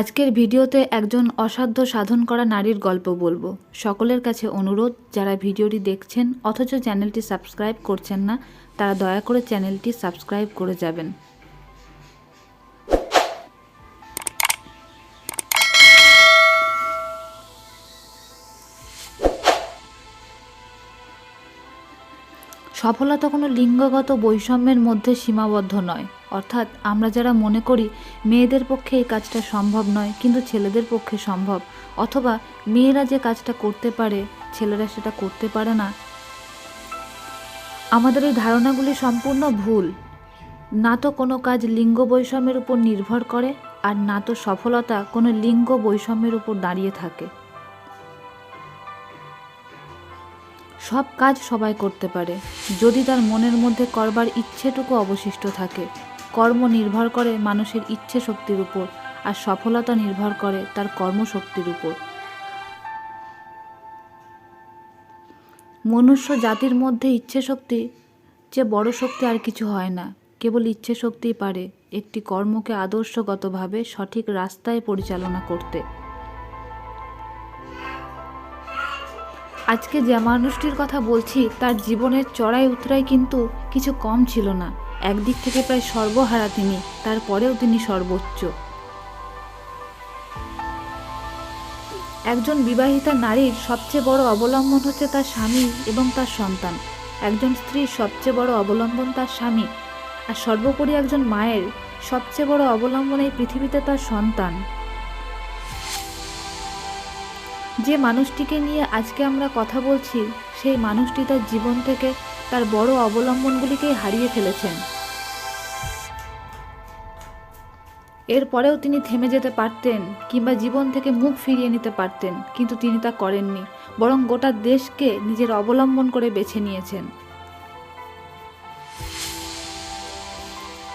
আজকের ভিডিওতে একজন অসাধ্য সাধন করা নারীর গল্প বলব। সকলের কাছে অনুরোধ, যারা ভিডিওটি দেখছেন, অথচ চ্যানেলটি সাবস্ক্রাইব করছেন না, তারা দয়া করে চ্যানেলটি সাবস্ক্রাইব করে যাবেন। সফলতা কোনো লিঙ্গগত বৈষম্যের মধ্যে সীমাবদ্ধ নয়। অর্থাৎ আমরা যারা মনে করি মেয়েদের পক্ষে এই কাজটা সম্ভব নয়, কিন্তু ছেলেদের পক্ষে সম্ভব, অথবা মেয়েরা যে কাজটা করতে পারে, ছেলেরা সেটা করতে পারে না। আমাদের এই ধারণাগুলি সম্পূর্ণ ভুল। না তো কোনো কাজ লিঙ্গ বৈষম্যের উপর নির্ভর করে, আর না তো সফলতা কোনো লিঙ্গ বৈষম্যের উপর দাঁড়িয়ে থাকে। সব কাজ সবাই করতে পারে, যদি তার মনের মধ্যে করবার ইচ্ছেটুকু অবশিষ্ট থাকে। কর্ম নির্ভর করে মানুষের ইচ্ছে শক্তির উপর, আর সফলতা নির্ভর করে তার কর্মশক্তির উপর। মনুষ্য জাতির মধ্যে ইচ্ছে শক্তি যে বড় শক্তি আর কিছু হয় না, কেবল ইচ্ছে শক্তিই পারে একটি কর্মকে আদর্শগতভাবে সঠিক রাস্তায় পরিচালনা করতে। আজকে যে মানুষটির কথা বলছি, তার জীবনের চড়াই উতরাই কিন্তু কিছু কম ছিল না। একদিক থেকে প্রায় সর্বহারা তিনি, তারপরেও তিনি সর্বোচ্চ। একজন বিবাহিতা নারীর সবচেয়ে বড় অবলম্বন হচ্ছে তার স্বামী এবং তার সন্তান। একজন স্ত্রীর সবচেয়ে বড় অবলম্বন তার স্বামী। আর সর্বোপরি একজন মায়ের সবচেয়ে বড় অবলম্বন এই পৃথিবীতে তার সন্তান। যে মানুষটিকে নিয়ে আজকে আমরা কথা বলছি, সেই মানুষটি তার জীবন থেকে তার বড় অবলম্বনগুলিকেই হারিয়ে ফেলেছেন। এরপরেও তিনি থেমে যেতে পারতেন কিংবা জীবন থেকে মুখ ফিরিয়ে নিতে পারতেন, কিন্তু তিনি তা করেননি, বরং গোটা দেশকে নিজের অবলম্বন করে বেছে নিয়েছেন।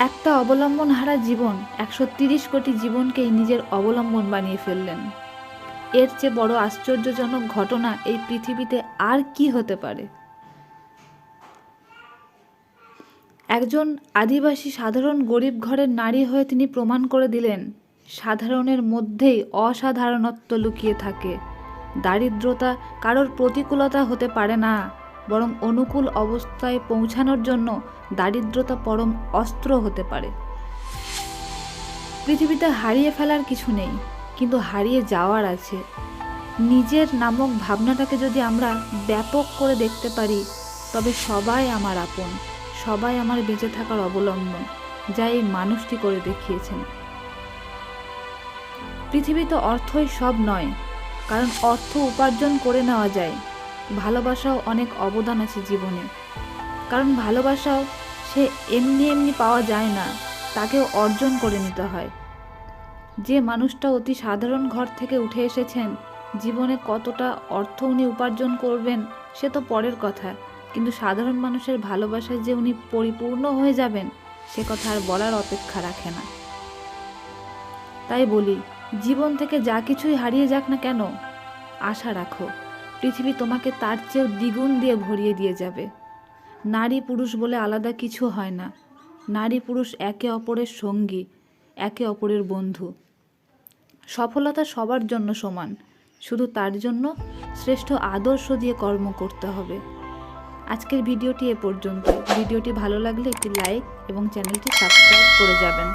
একটা অবলম্বন হারা জীবন একশো তিরিশ কোটি জীবনকেই নিজের অবলম্বন বানিয়ে ফেললেন। এর চেয়ে বড় আশ্চর্যজনক ঘটনা এই পৃথিবীতে আর কি হতে পারে? একজন আদিবাসী সাধারণ গরিব ঘরের নারী হয়ে তিনি প্রমাণ করে দিলেন, সাধারণের মধ্যেই অসাধারণত্ব লুকিয়ে থাকে। দারিদ্রতা কারোর প্রতিকূলতা হতে পারে না, বরং অনুকূল অবস্থায় পৌঁছানোর জন্য দারিদ্রতা পরম অস্ত্র হতে পারে। পৃথিবীতে হারিয়ে ফেলার কিছু নেই, কিন্তু হারিয়ে যাওয়ার আছে। নিজের নামক ভাবনাটাকে যদি আমরা ব্যাপক করে দেখতে পারি, তবে সবাই আমার আপন। সবাই আমার বেঁচে থাকার অবলম্বন, যা এই মানুষটি করে দেখিয়েছেন। পৃথিবীতে অর্থই সব নয়, কারণ অর্থ উপার্জন করে নেওয়া যায়। ভালোবাসাও অনেক অবদান আছে জীবনে, কারণ ভালোবাসাও সে এমনি এমনি পাওয়া যায় না, তাকেও অর্জন করে নিতে হয়। যে মানুষটা অতি সাধারণ ঘর থেকে উঠে এসেছেন, জীবনে কতটা অর্থ উনি উপার্জন করবেন, সে তো পরের কথা। কিন্তু সাধারণ মানুষের ভালোবাসায় যে উনি পরিপূর্ণ হয়ে যাবেন, সে কথা আর বলার অপেক্ষা রাখে না। তাই বলি, জীবন থেকে যা কিছুই হারিয়ে যাক না কেন, আশা রাখো, পৃথিবী তোমাকে তার চেয়েও দ্বিগুণ দিয়ে ভরিয়ে দিয়ে যাবে। নারী পুরুষ বলে আলাদা কিছু হয় না। নারী পুরুষ একে অপরের সঙ্গী, একে অপরের বন্ধু। সফলতা সবার জন্য সমান, শুধু তার জন্য শ্রেষ্ঠ আদর্শ দিয়ে কর্ম করতে হবে। আজকের ভিডিওটি এ পর্যন্ত ভিডিওটি ভালো লাগলে একটি লাইক এবং চ্যানেলটি সাবস্ক্রাইব করে যাবেন।